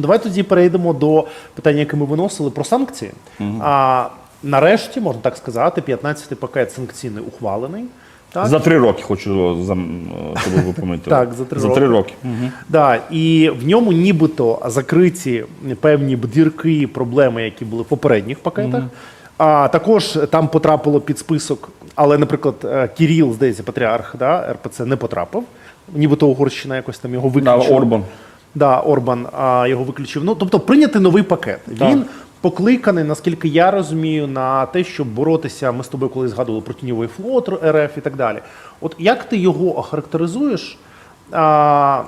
Давай тоді перейдемо до питання, яке ми виносили про санкції. А нарешті, можна так сказати, 15-й пакет санкційний ухвалений. Так? За три роки хочу, зам- щоб ви. Так, за три за роки. три роки. Да, і в ньому нібито закриті певні дірки, проблеми, які були в попередніх пакетах. А також там потрапило під список, але, наприклад, е, Кіріл, здається, патріарх да, РПЦ не потрапив. Нібито Угорщина якось там його Да, виключила. Орбан. Да, Орбан а, його виключив. Ну, тобто прийняти новий пакет. Так. Він покликаний, наскільки я розумію, на те, щоб боротися. Ми з тобою коли згадували про тіньовий флот РФ і так далі. От як ти його охарактеризуєш? А,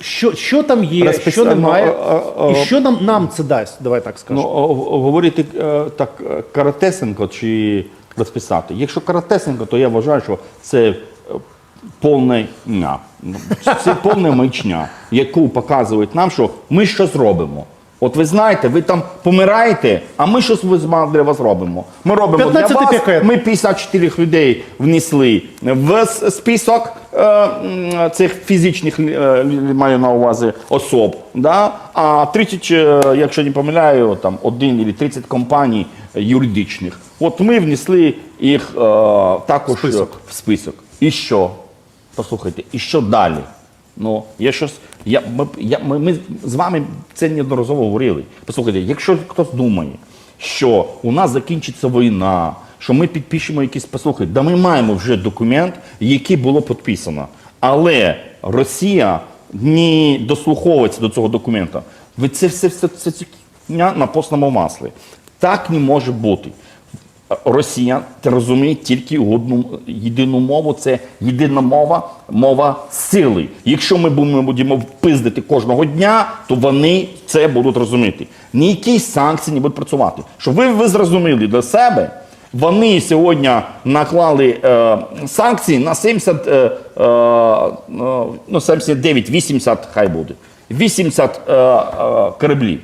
що, що там є, Розпис- що немає, ну, а, а, і що нам, нам це дасть? Давай так Ну, скажемо. о- говорити е, так е, каратесенко чи розписати. Якщо каратесенко, то я вважаю, що це повна ня. Ну, Це повна маячня, яку показують нам, що ми щось робимо. От ви знаєте, ви там помираєте, а ми щось ви- для вас робимо. Ми робимо для 15-й вас, пакет. ми 54 людей внесли в список е, цих фізичних е, маю на увазі особ. Да? А 30, е, якщо не помиляю, там один або 30 компаній юридичних. От ми внесли їх е, також Список. в список. І що? Послухайте, і що далі? Ну, я щось. Я, ми, я, ми, ми з вами це неодноразово говорили. Послухайте, якщо хтось думає, що у нас закінчиться війна, що ми підпишемо якісь, послухайте, да ми маємо вже документ, який було підписано. Але Росія не дослуховується до цього документа. Ви це все, все, все, це на постному маслі. Так не може бути. Росія розуміє тільки одну єдину мову. Це єдина мова, мова сили. Якщо ми будемо пиздити кожного дня, то вони це будуть розуміти. Ніякі санкції не будуть працювати. Щоб ви, ви зрозуміли для себе, вони сьогодні наклали е, санкції на 70, е, е, ну, 79, 80, хай буде. 80 е, е, кораблів.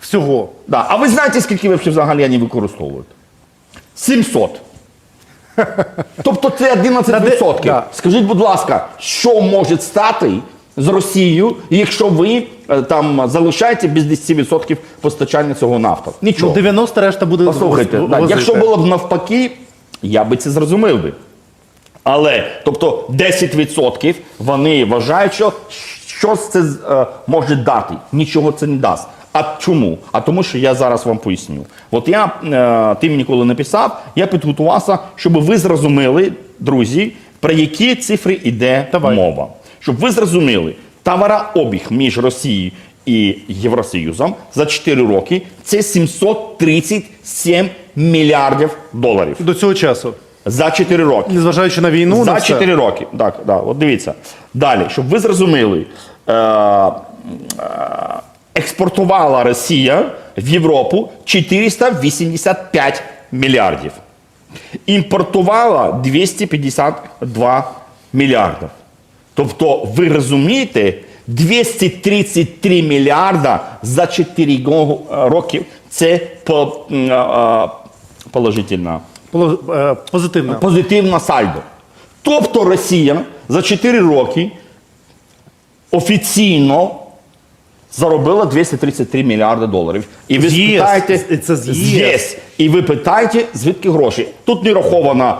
Всього. Да. А ви знаєте, скільки ви взагалі вони використовують? 700. Тобто це 11%. Да. Скажіть, будь ласка, що може стати з Росією, якщо ви е, там залишаєте без 10% постачання цього нафти? Ну, Нічого. 90 решта буде Послухайте, воз- якщо було б навпаки, я би це зрозумів би. Але тобто 10% вони вважають, що щось це е, може дати. Нічого це не дасть. А чому? А тому, що я зараз вам поясню. От я е, ти мені коли написав, я підготувався, щоб ви зрозуміли, друзі, про які цифри йде Давай. мова. Щоб ви зрозуміли, товарообіг між Росією і Євросоюзом за 4 роки це 737 мільярдів доларів. До цього часу. За 4 роки. Незважаючи на війну, на За все. 4 роки. Так, да, от дивіться. Далі, щоб ви зрозуміли, е, е, експортувала Росія в Європу 485 мільярдів. Імпортувала 252 мільярдів. Тобто, ви розумієте, 233 мільярда за 4 роки це по, положительна Поло- е, Позитивно. позитивне сальдо. Тобто Росія за 4 роки офіційно заробила 233 мільярди доларів. І ви З ЄС. спитаєте, Це ЄС. ЄС. І ви питаєте, звідки гроші. Тут не раховано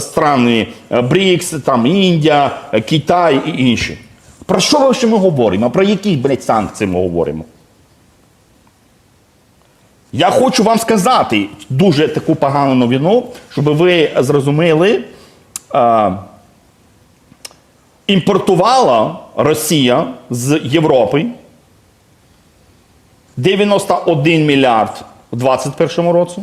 страни БРІКС, там Індія, Китай і інші. Про що ще ми говоримо? Про які, блядь, санкції ми говоримо? Я хочу вам сказати дуже таку погану новину, щоб ви зрозуміли. Е, імпортувала Росія з Європи 91 мільярд у 2021 році,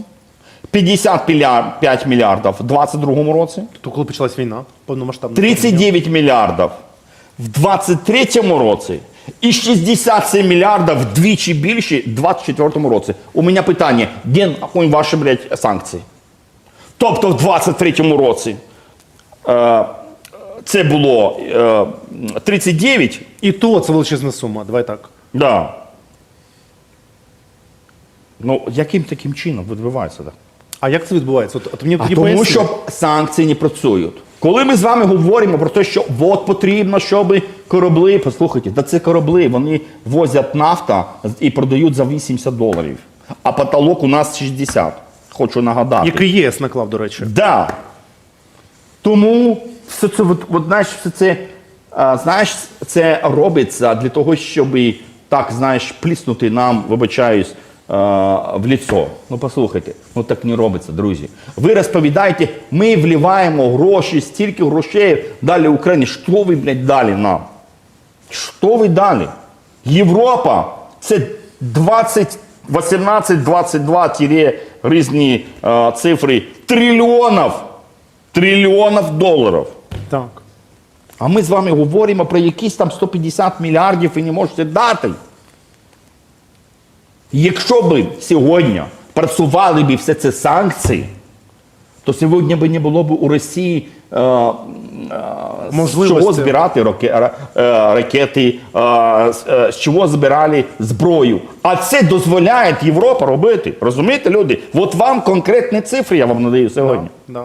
55 мільярдів у 2022 році, То коли почалась війна, повномасштабна. 39 мільярдів в 2023 році і 67 мільярдів вдвічі більше в 2024 році. У мене питання, де нахуй ваші, блядь, санкції? Тобто в 2023 році е, це було е, 39, І то це величезна сума. Давай так. да. Ну, яким таким чином відбувається так? А як це відбувається? От, от мені А тоді тому що санкції не працюють. Коли ми з вами говоримо про те, що от потрібно, щоб корабли, послухайте, да це корабли, вони возять нафта і продають за 80 доларів. А потолок у нас 60. Хочу нагадати. Який ЄС наклав, до речі. Да. Тому все це, от, от, знаєш, все це, а, знаєш, це робиться для того, щоб так, знаєш, пліснути нам, вибачаюсь, в ліцо. Ну послухайте, ну так не робиться, друзі. Ви розповідаєте, ми вливаємо гроші, стільки грошей далі Україні. Що ви, блядь, далі нам? Що ви далі? Європа це 20, 18, 22 тире різні е, цифри трильйонів, трильйонів доларів. Так. А ми з вами говоримо про якісь там 150 мільярдів і не можете дати. Якщо б сьогодні працювали б все це санкції, то сьогодні б не було б у Росії е, е, з чого збирати раке- е, ракети, е, з е, з чого збирали зброю. А це дозволяє Європа робити. Розумієте, люди? От вам конкретні цифри я вам надаю сьогодні. Да.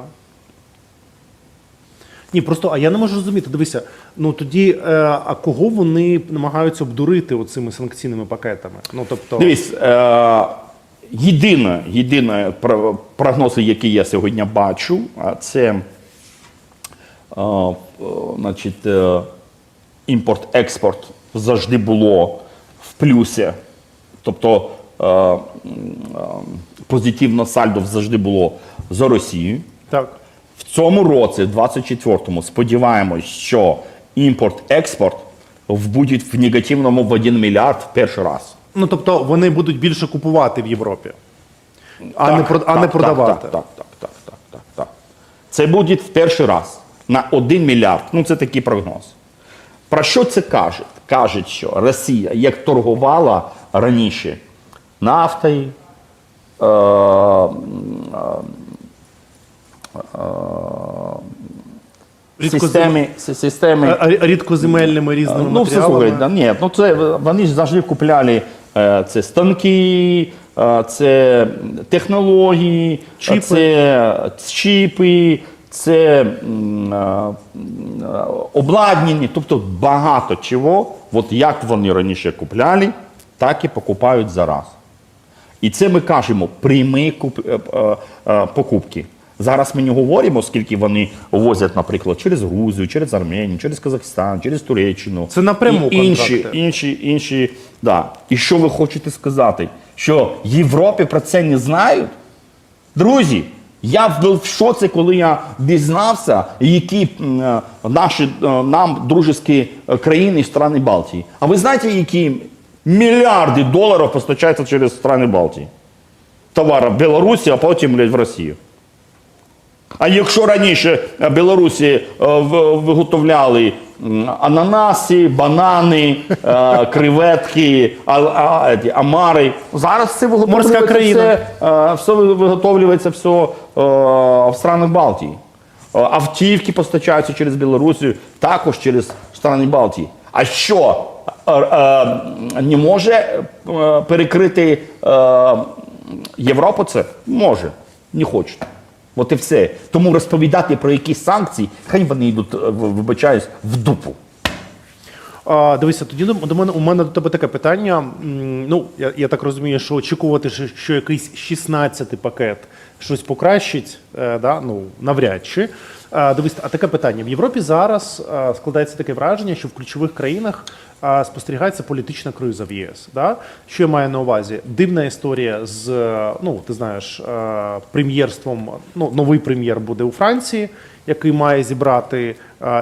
Ні, просто, а я не можу розуміти. Дивися, ну тоді, е, а кого вони намагаються обдурити оцими санкційними пакетами? Ну тобто, Дивись, е, єдине, єдине про- прогнози, які я сьогодні бачу, а це е, е, значить, е, імпорт-експорт завжди було в плюсі. Тобто е, е, позитивне сальдо завжди було за Росію. так. В цьому році, в 24-му, сподіваємось, що імпорт-експорт буде в негативному в 1 мільярд в перший раз. Ну тобто вони будуть більше купувати в Європі, а, не, про- а не продавати. Так, так, так, так, так, так, так. Це буде в перший раз на 1 мільярд. Ну, це такий прогноз. Про що це каже? Кажуть, що Росія, як торгувала раніше нафтою, е, Рідкозем- системи, системи А- а Рідкоземельними різними Ну, все матеріалами. слухай, да, ні, ну це вони ж завжди купляли е, це станки, е, це технології, Чіпи. це чіпи, це е, е, обладнання, тобто багато чого. От як вони раніше купляли, так і покупають зараз. І це ми кажемо прямі куп... е, е, е, покупки. Зараз ми не говоримо, скільки вони возять, наприклад, через Грузію, через Арменію, через Казахстан, через Туреччину. Це напряму І інші, інші, інші. Да. І що ви хочете сказати? Що в Європі про це не знають? Друзі, я був в шоці, коли я дізнався, які е, наші е, нам дружеські е, країни з страни Балтії. А ви знаєте, які мільярди доларів постачаються через страни Балтії? Товари в Білорусі, а потім блядь, в Росію. А якщо раніше е, Білорусі е, виготовляли ананаси, банани, е, креветки, амари, зараз все виготовлюється Морська країна. Все, все виготовлюється все в странах Балтії. Автівки постачаються через Білорусію, також через страни Балтії. А що не може перекрити Європу це? Може, не хочуть. От і все. Тому розповідати про якісь санкції, хай вони йдуть, е, вибачаюсь, в дупу. А, дивися, тоді до мене у мене до тебе таке питання. Ну, я, я так розумію, що очікувати, що, що якийсь 16-й пакет щось покращить, е, да? ну, навряд чи. Дивись, а таке питання. В Європі зараз е, складається таке враження, що в ключових країнах е, спостерігається політична криза в ЄС. Да? Що я маю на увазі? Дивна історія з, ну, ти знаєш, прем'єрством, ну, новий прем'єр буде у Франції, який має зібрати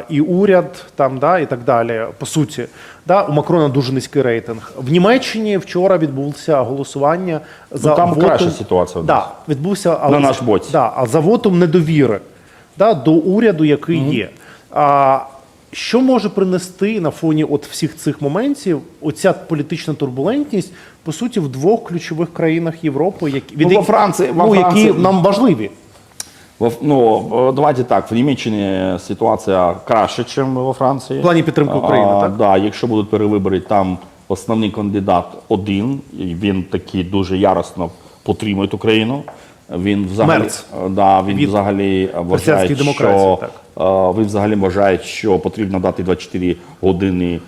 і уряд, там, да, і так далі. По суті, да, у Макрона дуже низький рейтинг. В Німеччині вчора відбулося голосування за Ну, там вотом, краща ситуація. Да, відбувся але, На наш боці. Да, а за вотом недовіри да, до уряду, який є. А, що може принести на фоні от всіх цих моментів оця політична турбулентність, по суті, в двох ключових країнах Європи, які, від во яких- Франції- во ну, Франції- які нам важливі? Ну, давайте так, в Німеччині ситуація краще, ніж во Франції. В плані підтримки України, так? Да, якщо будуть перевибори, там основний кандидат один, і він такий дуже яростно підтримує Україну. Він взагалі, Мерц. да, він Від взагалі вважає, що так. він взагалі вважає, що потрібно дати 24 години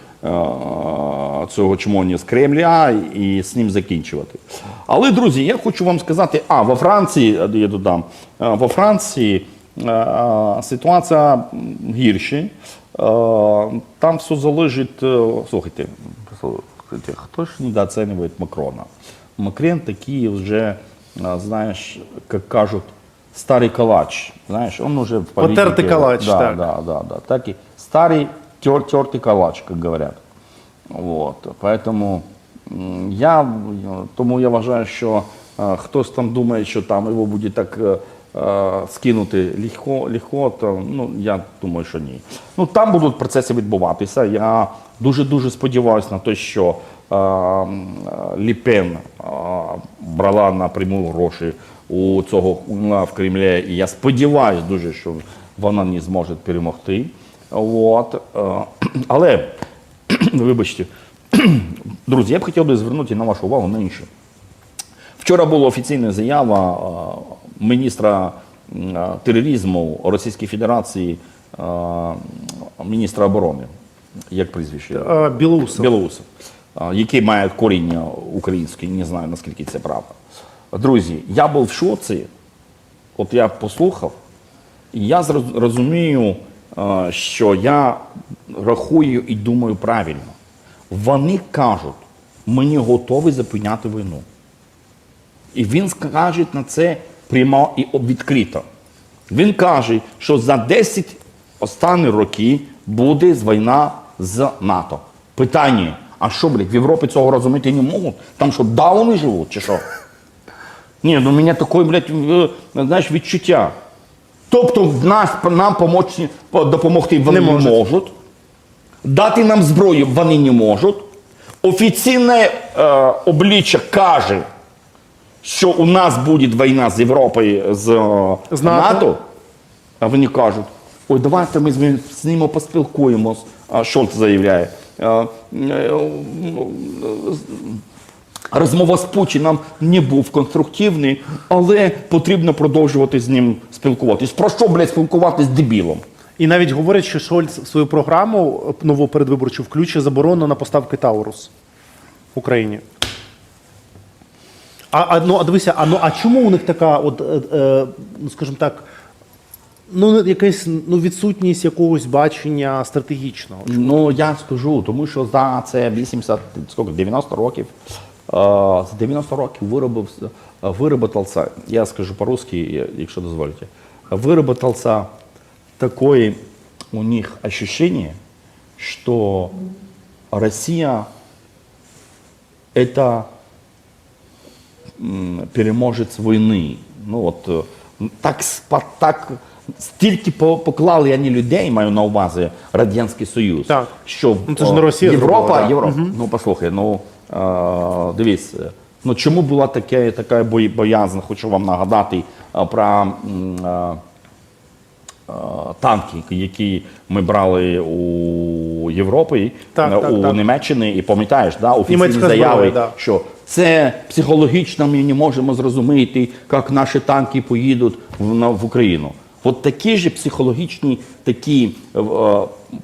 цього чмоні з Кремля і з ним закінчувати. Але, друзі, я хочу вам сказати, а во Франції, е, я додам, е, во Франції е, е, ситуація гірша. Е, Там все залежить. е, Слухайте, хто ж недооцінює Макрона? Макрон такий вже, е, знаєш, як кажуть, старий калач. Знаєш, он уже в Потертий калач, да, так. Да, да, да. Так и старый тер, тертый калач, как говорят. Вот. Поэтому я, тому я вважаю, що хтось там думає, що там його буде так е, е, скинути легко, легко, то ну, я думаю, що ні. Ну, там будуть процеси відбуватися. Я дуже-дуже сподіваюся на те, що м, е, Ліпен е, брала напряму гроші у цього в Кремлі. І я сподіваюся дуже, що вона не зможе перемогти. От. е, Але, вибачте, друзі, я б хотів би звернути на вашу увагу на інше. Вчора була офіційна заява е, міністра е, тероризму Російської Федерації, міністра оборони, як прізвище? Білоусов. Білоусов, який має коріння українське, не знаю наскільки це правда. Друзі, я був в шоці, от я послухав, і я розумію, що я рахую і думаю правильно. Вони кажуть, ми не готові зупиняти війну. І він скаже на це прямо і відкрито. Він каже, що за 10 останніх років буде війна з НАТО. Питання: а що, блядь, в Європі цього розуміти не можуть? Там що, дауни живуть, чи що? Ні, ну у мене таке, блядь, знаєш, відчуття. Тобто нас, нам помочь, допомогти вони Не можуть. можуть. Дати нам зброю вони не можуть. Офіційне е, обличчя каже, що у нас буде війна з Європою, з, е, З НАТО. НАТО. А вони кажуть, ой, давайте ми з ним- ними поспілкуємось. Шольц заявляє. Розмова з Путіном не був конструктивний, але потрібно продовжувати з ним спілкуватись. Про що, блядь, спілкуватись з дебілом? І навіть говорять, що Шольц в свою програму нову передвиборчу включить заборону на поставки Таурус в Україні. А, а, ну, а дивися, а, ну, а чому у них така, от, е, е, ну, скажімо так, ну, якась ну, відсутність якогось бачення стратегічного? Ну, я скажу, тому що за це 80, скільки, 90 років, е, за 90 років виробився, выработался, я скажу по-русски, якщо дозволите, выработался такое у них ощущение, что Россия это м, переможець війни. Ну от е, так, спа- так стільки по- поклали вони людей, маю на увазі Радянський Союз. Так. Що Ну, це ж о, не Росія Європа, зробила, да. Європа. Ну послухай, ну е, Ну чому була таке, така боязна, хочу вам нагадати е, про е, е, танки, які ми брали у Європі, Так, так, у так. Німеччині, і пам'ятаєш, да, офіційні заяви, зброя, да. що це психологічно ми не можемо зрозуміти, як наші танки поїдуть в, в Україну. От такі ж психологічні такі е,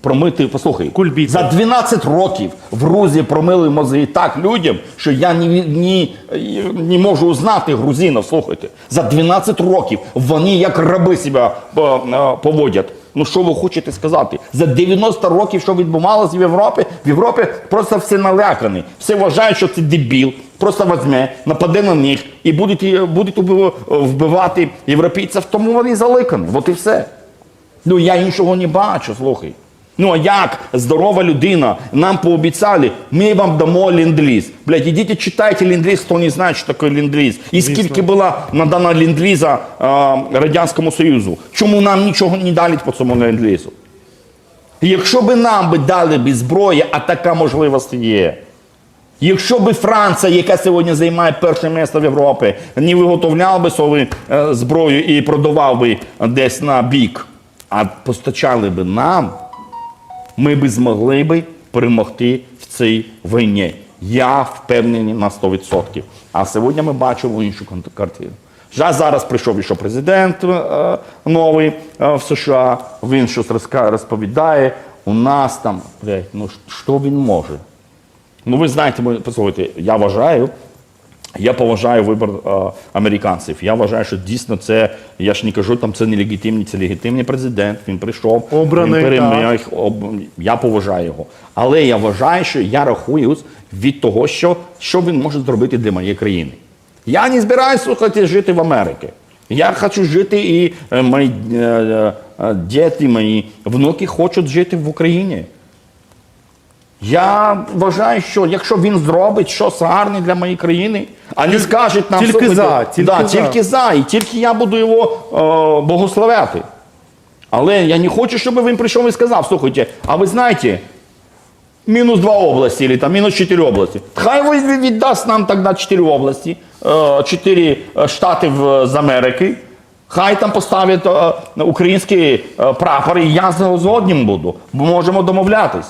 промити, послухай, Кульбіти. за 12 років в Грузії промили мозги так людям, що я не, не, не можу узнати грузинів, слухайте. За 12 років вони як раби себе е, е, поводять. Ну що ви хочете сказати? За 90 років, що відбувалося в Європі, в Європі просто всі налякані. Всі вважають, що це дебіл. Просто візьме, нападе на них і будуть, е, будуть вбивати європейців, тому вони заликані. От і все. Ну я іншого не бачу, слухай. Ну а як здорова людина нам пообіцяли, ми вам дамо ленд-ліз. Блядь, ідіть читайте ленд-ліз, хто не знає, що таке ленд-ліз. І скільки було надано ленд-ліза Радянському Союзу. Чому нам нічого не дали по цьому ленд-лізу? Якщо би нам би дали би зброю, а така можливість є. Якщо би Франція, яка сьогодні займає перше місце в Європі, не виготовляла би свою е, зброю і продавав би десь на бік, а постачали би нам, ми би змогли би перемогти в цій війні. Я впевнений на 100%. А сьогодні ми бачимо іншу картину. Жаль, зараз прийшов ще президент е, новий е, в США, він щось розповідає. У нас там, блядь, ну що він може? Ну, ви знаєте, послухайте, я вважаю, я поважаю вибір е, американців. Я вважаю, що дійсно це, я ж не кажу, там це нелегітимний, це легітимний президент. Він прийшов, Обраний, він переміг, об, я поважаю його. Але я вважаю, що я рахую від того, що, що він може зробити для моєї країни. Я не збираюся слухайте, жити в Америці. Я хочу жити, і е, мої е, діти, мої внуки хочуть жити в Україні. Я вважаю, що якщо він зробить щось гарне для моєї країни, а не скажуть нам тільки за, тільки да, за. тільки за, і тільки я буду його е, благословляти. Але я не хочу, щоб він прийшов і сказав: слухайте, а ви знаєте, мінус два області, або там мінус чотири області. Хай ви віддасть нам тоді чотири області, е, чотири е, штати в, з Америки. Хай там поставлять е, український е, прапор, і я згодним буду, бо можемо домовлятись.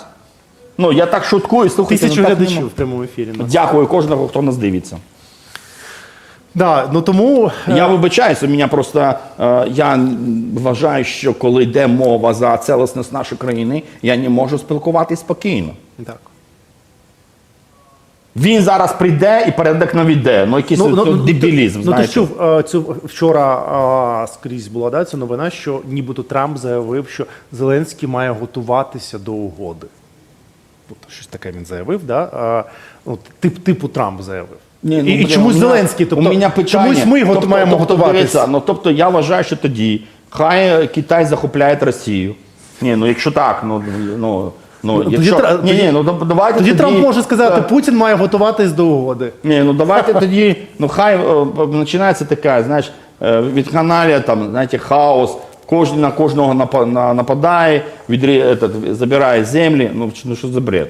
Ну, я так шуткую, слухайте. Тисячу ну, так глядачів в прямому ефірі. нас. Дякую кожного, хто нас дивиться. Да, ну тому Я вибачаюся, мене просто е, я вважаю, що коли йде мова за цілісність нашої країни, я не можу спілкуватися спокійно. так. Він зараз прийде і порядок навіде. Ну якийсь ну, дебілізм. Ну, знаєте. ти чув е, цю вчора а, скрізь була да, ця новина, що нібито Трамп заявив, що Зеленський має готуватися до угоди. Щось таке він заявив, да? А, ну, тип, типу Трамп заявив. Ні, ну, і, і чомусь мене- Зеленський, тобто у мене питання, чомусь ми тобто, тобто, маємо тобто, готуватися. ну тобто я вважаю, що тоді хай Китай захопляє Росію. Ні, ну якщо так, ну ну. Ну, тоді якщо... тра- ні, ні, ну давайте Тоді Трамп може сказати. Путін має готуватись до угоди. Ні, ну давайте тоді, ну хай е, починається така, знаєш, е, від каналія, там, знаєте, хаос, кожен на кожного напа- нападає, відрі, этот, забирає землі. Ну, ну що за бред?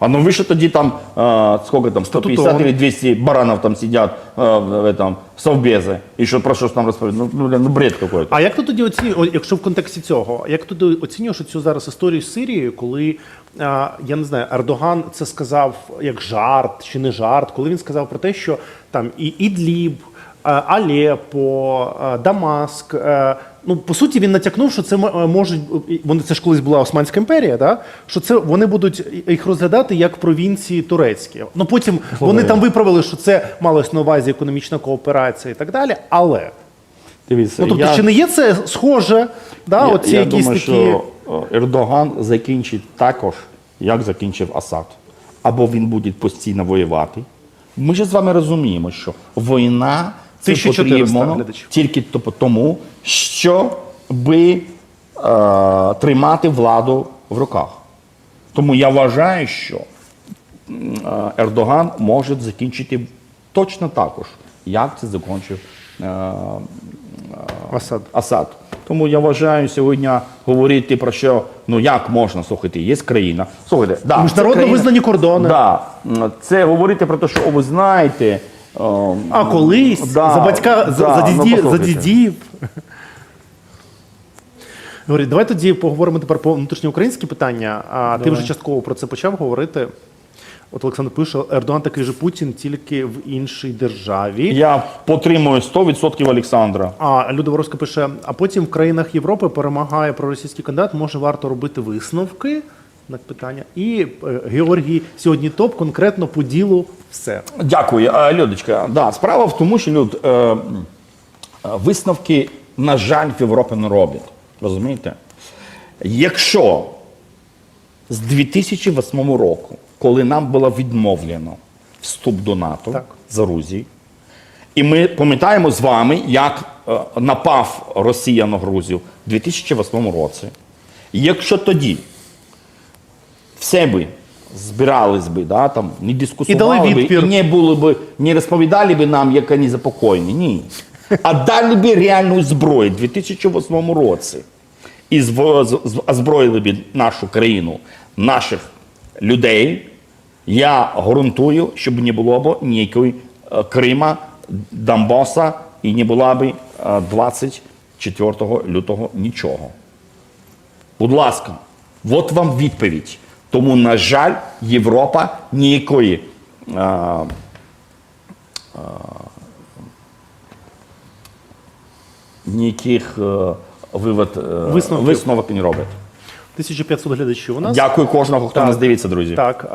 А ну ви що тоді там, е, сколько там, 150 Статутон. или 200 баранов там сидять е, в этом, в совбезе, і що про що ж там розповідають? Ну, ну бред какой-то. А як ти тоді оцінюєш, якщо в контексті цього, як ти тоді оцінюєш цю зараз історію з Сирією, коли а, я не знаю, Ердоган це сказав як жарт чи не жарт, коли він сказав про те, що там і Ідліб, а, Алеппо, а, Дамаск. Ну, по суті, він натякнув, що це е, можуть вони це ж колись була Османська імперія, да? що це вони будуть їх розглядати як провінції турецькі. Ну потім вони там виправили, що це малось на увазі економічна кооперація і так далі. Але Дивіться, Ну, тобто, я- чи не є це схоже? Да, Я, оці я якісь думаю, такі... що е, Ердоган закінчить також, як закінчив Асад. Або він буде постійно воювати. Ми ж з вами розуміємо, що війна 1400 потрібно тільки тому, щоб е, тримати владу в руках. Тому я вважаю, що е, Ердоган може закінчити точно також, як це закінчив е, Асад. Асад. Тому я вважаю сьогодні говорити про що, ну як можна, слухайте, є країна. Слухайте, да, Міжнародно визнані кордони. Да, це говорити про те, що о, ви знаєте. Е, А колись да, за батька, за, да, за, ну, діді, за дідів. Говорить, давай тоді поговоримо тепер про внутрішньоукраїнські питання. А ти вже частково про це почав говорити. От Олександр пише, Ердоган такий же Путін, тільки в іншій державі. Я підтримую 100% Олександра. А Люда Воровська пише: а потім в країнах Європи перемагає проросійський кандидат. Може варто робити висновки? Знак питання. І е, Георгій сьогодні топ конкретно по ділу все. Дякую, А, Людочка. Да, справа в тому, що люд, е, е, висновки, на жаль, в Європі не роблять. Розумієте? Якщо з 2008 року, коли нам було відмовлено вступ до НАТО Так. за Грузії, і ми пам'ятаємо з вами, як е, напав Росія на Грузію в 2008 році. Якщо тоді все би збирались би, да, там, не дискусували І дали би, відпір. і не було би, не розповідали би нам, як вони запокоєні. Ні. А дали би реальну зброю в 2008 році. І зво- з- з- озброїли б нашу країну, наших людей. Я гарантую, щоб не було б ніякої е, Крима, Донбаса і не було б е, 24 лютого нічого. Будь ласка, от вам відповідь. Тому, на жаль, Європа ніякої а, а, ніяких а, вивод, е, висновок не робить. 1500 глядачів у нас. Дякую кожного, хто Так. нас дивиться, друзі. Так.